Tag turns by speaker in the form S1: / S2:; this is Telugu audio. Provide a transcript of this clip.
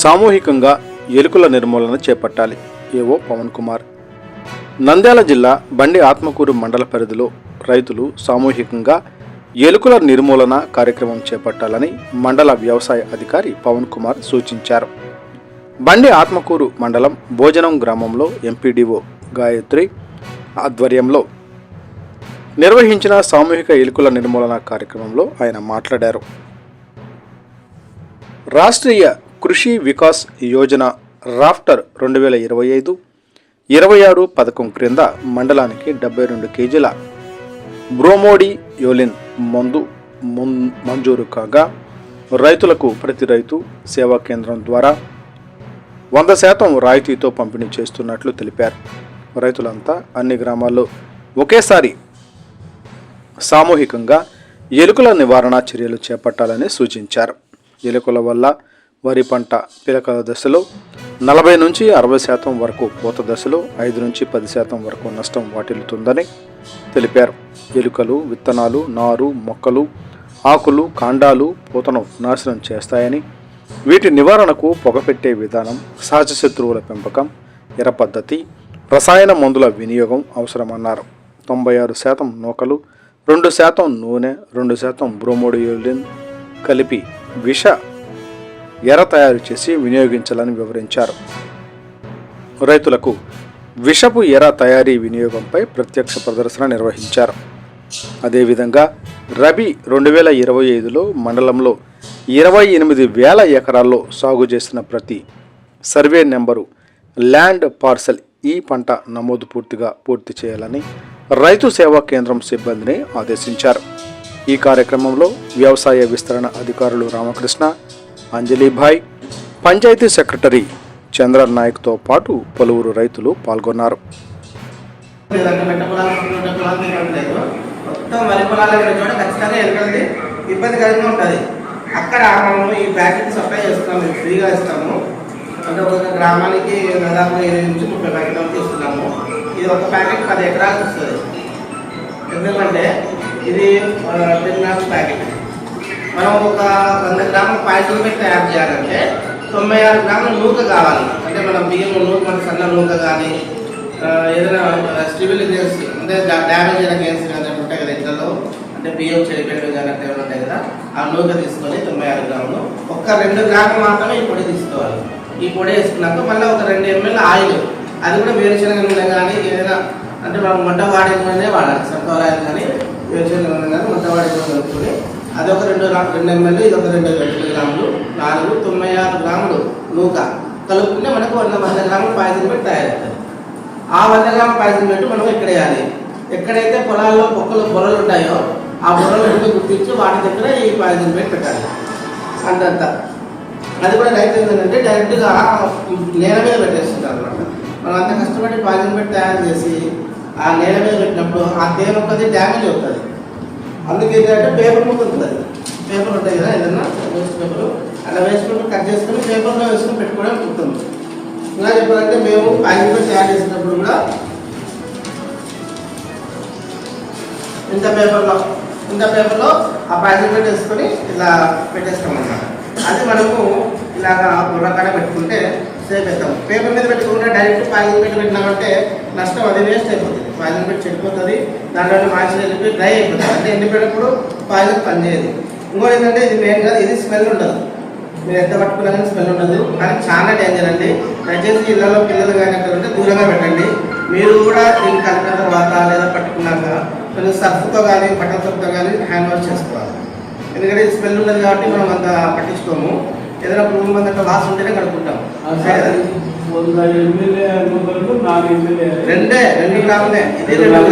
S1: సామూహికంగా ఎలుకల నిర్మూలన చేపట్టాలి. ఏవో పవన్ కుమార్. నంద్యాల జిల్లా బండి ఆత్మకూరు మండల పరిధిలో రైతులు సామూహికంగా ఎలుకల నిర్మూలన కార్యక్రమం చేపట్టాలని మండల వ్యవసాయ అధికారి పవన్ కుమార్ సూచించారు. బండి ఆత్మకూరు మండలం భోజనం గ్రామంలో ఎంపీడీఓ గాయత్రి ఆధ్వర్యంలో నిర్వహించిన సామూహిక ఎలుకల నిర్మూలన కార్యక్రమంలో ఆయన మాట్లాడారు. రాష్ట్రీయ కృషి వికాస్ యోజన రాఫ్టర్ రెండు వేల ఇరవై ఐదు ఇరవై ఆరు పథకం క్రింద మండలానికి డెబ్బై రెండు కేజీల బ్రోమోడి యోలిన్ మందు మంజూరు కాగా రైతులకు ప్రతి రైతు సేవా కేంద్రం ద్వారా వంద శాతం రాయితీతో పంపిణీ చేస్తున్నట్లు తెలిపారు. రైతులంతా అన్ని గ్రామాల్లో ఒకేసారి సామూహికంగా ఎలుకల నివారణ చర్యలు చేపట్టాలని సూచించారు. ఎలుకల వల్ల వరి పంట పిలకల దశలో నలభై నుంచి అరవై శాతం వరకు పూత దశలో ఐదు నుంచి పది శాతం వరకు నష్టం వాటిల్లుతుందని తెలిపారు. ఎలుకలు విత్తనాలు నారు మొక్కలు ఆకులు కాండాలు పూతను నాశనం చేస్తాయని వీటి నివారణకు పొగపెట్టే విధానం సహజ శత్రువుల పెంపకం ఎర పద్ధతి రసాయన మందుల వినియోగం అవసరమన్నారు. తొంభై ఆరు శాతం నూకలు రెండు శాతం నూనె రెండు శాతం బ్రోమోడియోలిన్ కలిపి విష ఎర తయారు చేసి వినియోగించాలని వివరించారు. రైతులకు విషపు ఎర తయారీ వినియోగంపై ప్రత్యక్ష ప్రదర్శన నిర్వహించారు. అదేవిధంగా రబీ రెండు వేల ఇరవై ఐదులో మండలంలో ఇరవై ఎనిమిది వేల ఎకరాల్లో సాగు చేసిన ప్రతి సర్వే నెంబరు ల్యాండ్ పార్సల్ ఈ పంట నమోదు పూర్తిగా పూర్తి చేయాలని రైతు సేవా కేంద్రం సిబ్బందిని ఆదేశించారు. ఈ కార్యక్రమంలో వ్యవసాయ విస్తరణ అధికారులు రామకృష్ణ అంజలిభాయ్ పంచాయతీ సెక్రటరీ చంద్ర నాయక్తో పాటు పలువురు రైతులు పాల్గొన్నారు.
S2: లేదంటే మెట్ట ఇబ్బందికరంగా ఉంటుంది. అక్కడ మనము ఈ ప్యాకెట్ సప్లై చేస్తున్నాము ఫ్రీగా ఇస్తాము. అంటే ఒక గ్రామానికి దాదాపు ఇరవై నుంచి ముప్పై ప్యాకెట్ ఇస్తున్నాము. ఇది ఒక ప్యాకెట్ పది ఎకరాలకు వస్తుంది. ఎందుకంటే ఇది టెన్ గ్రామ్స్ ప్యాకెట్. మనం ఒక వంద గ్రాముల పాయసం పెట్టి తయారు చేయాలంటే తొంభై ఆరు గ్రాముల నూక కావాలి. అంటే మనం బియ్యం నూక మన సన్న నూక కానీ ఏదైనా స్టిబిల్ గ్యాస్ అంటే డ్యామేజ్ అయిన గ్యాస్ కానీ ఉంటాయి కదా ఇళ్ళలో అంటే బియ్యం చెడిపోయినవి కానీ అంటే ఉంటాయి కదా? ఆ నూక తీసుకొని తొంభై ఆరు గ్రాములు ఒక్క రెండు గ్రాములు మాత్రమే ఈ పొడి తీసుకోవాలి. ఈ పొడి వేసుకున్నాక మళ్ళీ ఒక రెండు ఎంఎల్ ఆయిల్ అది కూడా వేరుశనగ నూనె కానీ ఏదైనా అంటే మనం వంట వాడే నూనె వాడాలి. సన్ఫ్లవర్ ఆయిల్ కానీ వేరుశనగ నూనె కానీ వంట వాడే నూనె కలుపుకొని అదొక రెండు రెండు ఎంఎల్ ఇది ఒక రెండు రెండు గ్రాములు. నాలుగు తొంభై ఆరు గ్రాములు నూక. కలుపుకుంటే మనకు వంద వంద గ్రాములు పాయసం పెట్టి తయారవుతుంది. ఆ వంద గ్రాముల పాయసం పెట్టి మనం ఎక్కడ వేయాలి? ఎక్కడైతే పొలాల్లో పొక్కలు బొరలు ఉంటాయో ఆ బొరలు రెండు గుర్తించి వాటి దగ్గర ఈ పాయసం పెట్టి పెట్టాలి. అంతంత. అది కూడా రైతు ఏంటంటే డైరెక్ట్గా నేల మీద పెట్టేస్తుంటారు అనమాట మనం అంత కష్టపడి పాయసం పెట్టి తయారు చేసి ఆ నేల మీద పెట్టినప్పుడు ఆ తేమ డ్యామేజ్ అవుతుంది. అందుకే ఏంటంటే పేపర్ ముక్క ఉంటుంది పేపర్ ఉంటాయి కదా ఏదన్నా వేస్ట్ పేపర్. అలా వేసుకుంటూ కట్ చేసుకుని పేపర్లో వేసుకుని పెట్టుకోవడం ఉంటుంది ఇలా చెప్పాలంటే మేము ప్యాకెట్ తయారు చేసినప్పుడు కూడా ఇంత పేపర్లో ఇంత పేపర్లో ఆ ప్యాకెట్ పెట్టేసుకొని ఇలా పెట్టేస్తాం అన్నమాట అది మనము ఇలాగా ముళ్ళకాడ పెట్టుకుంటే సేవ్ అవుతాం పేపర్ మీద పెట్టుకుంటే డైరెక్ట్ ప్యాకెట్ పెట్టి పెట్టినామంటే నష్టం అది వేస్ట్ అయిపోతుంది. ప్యాకెట్ పెట్టి చెడిపోతుంది దాంట్లో మాసి వెళ్ళిపోయి డ్రై అయిపోతుంది అంటే ఎండిపోయినప్పుడు ప్యాకెట్ పనిచేయదు. ఇంకోటి ఏంటంటే ఇది మెయిన్ కాదు ఇది స్మెల్ ఉండదు. మీరు ఎంత పట్టుకున్నా కానీ స్మెల్ ఉండదు. కానీ చాలా డేంజర్ అండి. దయచేసి ఇళ్ళలో పిల్లలు కానీ ఎక్కడంటే ఉంటే దూరంగా పెట్టండి. మీరు కూడా దీన్ని కలిపిన తర్వాత లేదా పట్టుకున్నాక కొంచెం సర్ఫ్తో కానీ బట్టల సర్ఫ్తో కానీ హ్యాండ్ వాష్ చేసుకోవాలి. ఎందుకంటే ఇది స్మెల్ ఉండదు కాబట్టి మనం అంత పట్టించుకోము. ఏదైనా మూడు మంది అట్లా లాస్ ఉంటేనే
S3: కనుక్కుంటాం.
S2: రెండే రెండు గ్రాములే